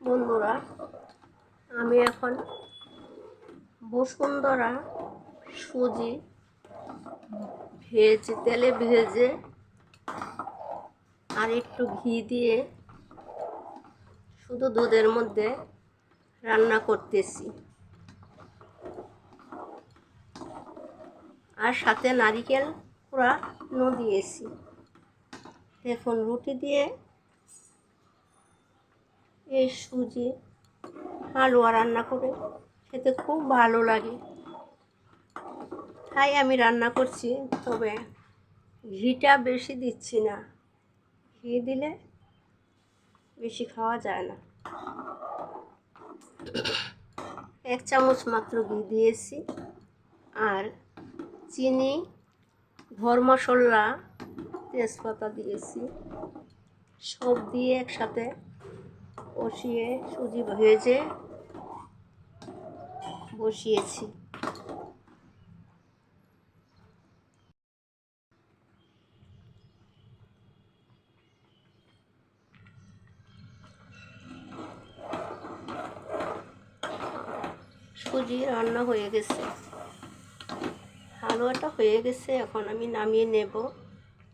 বন্ধুরা, আমি এখন বসুন্ধরা সুজি ভেজে, তেলে ভেজে আর একটু ঘি দিয়ে শুধু দুধের মধ্যে রান্না করতেছি। আর সাথে নারিকেল পুরানো দিয়েছি। দেখুন, রুটি দিয়ে এই সুজি হালুয়া রান্না করে খেতে খুব ভালো লাগে। তাই আমি রান্না করছি, তবে ঘিটা বেশি দিচ্ছি না। ঘি দিলে বেশি খাওয়া যায় না। এক চামচ মাত্র ঘি দিয়েছি। আর চিনি, ঘর মশলা, তেজপাতা দিয়েছি। সব দিয়ে একসাথে কষিয়ে সুজি ভেজে বসিয়েছি। সুজি রান্না হয়ে গেছে। হালুয়াটা হয়ে গেছে, এখন আমি নামিয়ে নেব।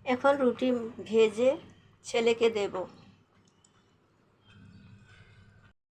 এখন রুটি ভেজে ছেলেকে দেবো।